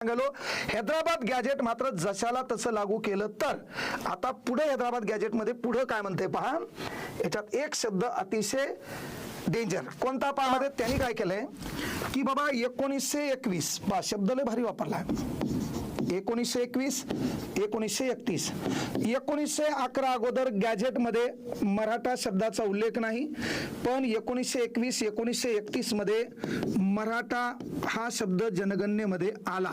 सांगलो हैदराबाद गॅजेट मात्र जशाला तसं लागू केलं तर. आता पुढे हैदराबाद गॅजेटमध्ये पुढे काय म्हणते पहा. याच्यात एक शब्द अतिशय डेंजर कोणता पहा त्यांनी काय केलंय? की बाबा एकोणीसशे एकवीस बा शब्द लय भारी वापरलाय. एकोणीसशे एकवीस एकोणीसशे एकतीस. एकोणीसशे अकरा अगोदर गॅजेटमध्ये मराठा शब्दाचा उल्लेख नाही पण एकोणीसशे एकवीस एकोणीसशे एकतीसमध्ये मराठा हा शब्द जनगणनेमध्ये आला.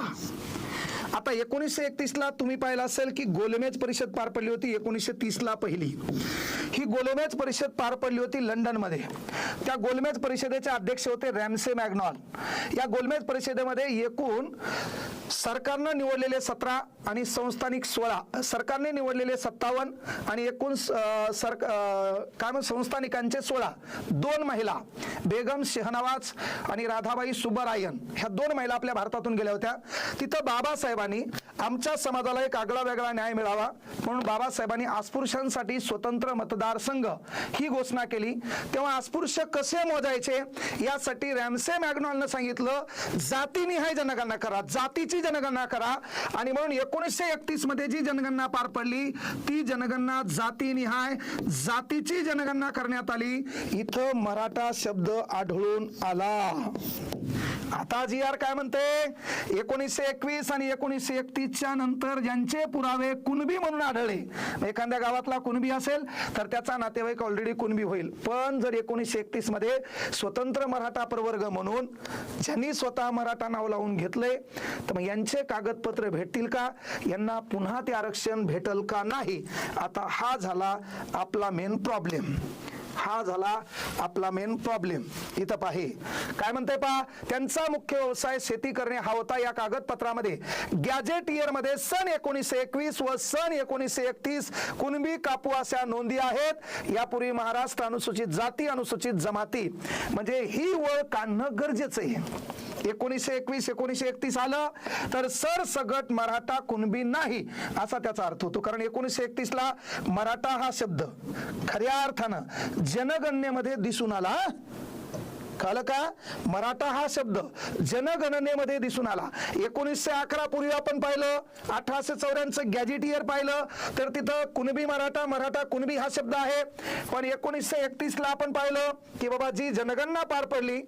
आता एकोणीसशे एकतीस ला तुम्ही पाहिलं असेल की गोलमेज परिषद पार पडली होती एकोणीसशे तीस ला पहिली. ही गोलमेज परिषद पार पडली होती लंडनमध्ये त्या गोलमेज परिषदेचे अध्यक्ष होते रॅमसे मॅग्नॉल. या गोलमेज परिषदेमध्ये एकूण सरकारनं निवडलेले सतरा आणि संस्थानिक सोळा सरकारने निवडलेले सत्तावन्न आणि एकूण सर काय म्हण संस्थानिकांचे सोळा. दोन महिला बेगम शेहनवाज आणि राधाबाई सुब्बरायन ह्या दोन महिला आपल्या भारतातून गेल्या होत्या. तिथं बाबासाहेबांनी आमच्या समाजाला एक आगळा वेगळा न्याय मिळावा म्हणून बाबासाहेबांनी अस्पृश्यांसाठी स्वतंत्र मतदारसंघ ही घोषणा केली. तेव्हा अस्पृश्य कसे मोजायचे? यासाठी रॅमसे मॅग्नॉलनं सांगितलं जातीनिहाय जनगणना करा. जातीची जनगणना करा. आणि म्हणून एकोणीसशे एकतीसमध्ये जी जनगणना पार पडली ती जनगणना जातीनिहाय जातीची जनगणना करण्यात आली. इथं मराठा शब्द आढळून आला. आता जी आर काय म्हणते? एकोणीसशे एकवीस आणि एकोणीसशे एकतीसच्या नंतर ज्यांचे पुरावे कुणबी म्हणून आढळले एखाद्या गावातला कुणबी असेल तर त्याचा नातेवाईक ऑलरेडी कुणबी होईल. पण जर एकोणीसशे एकतीसमध्ये स्वतंत्र मराठा प्रवर्ग म्हणून ज्यांनी स्वतः मराठा नाव लावून घेतले तर मग यांचे कागदपत्र भेटतील का? यांना पुन्हा ते आरक्षण भेटल का नाही? आता हा झाला आपला मेन प्रॉब्लेम हा झाला आपला मेन प्रॉब्लेम इथं पाहे काय म्हणते पहा? त्यांचा मुख्य व्यवसाय शेती करणे हा होता या कागदपत्रामध्ये. गॅजेट इयरमध्ये सन एकोणीसशे एकवीस व सन एकोणीसशे एकतीस कुणबी कापू अशा नोंदी आहेत. यापूर्वी महाराष्ट्र अनुसूचित जाती अनुसूचित जमाती. म्हणजे ही वळ काढणं गरजेचं आहे. एकोणीसशे एकवीस एकोणीसशे एकतीस आलं तर सर सगट मराठा कुणबी नाही असा त्याचा अर्थ होतो. कारण एकोणीसशे एकतीस ला मराठा हा शब्द खऱ्या अर्थानं जनगणनेमध्ये दिसून आला. कळलं का? मराठा हा शब्द जनगणनेमध्ये दिसून आला. एकोणीसशे अकरा पूर्वी आपण पाहिलं अठराशे चौऱ्याण्णव गॅजेट इयर पाहिलं. तर तिथं कुणबी मराठा मराठा कुणबी हा शब्द आहे. पण एकोणीसशे एकतीस ला आपण पाहिलं की बाबा जी जनगणना पार पडली.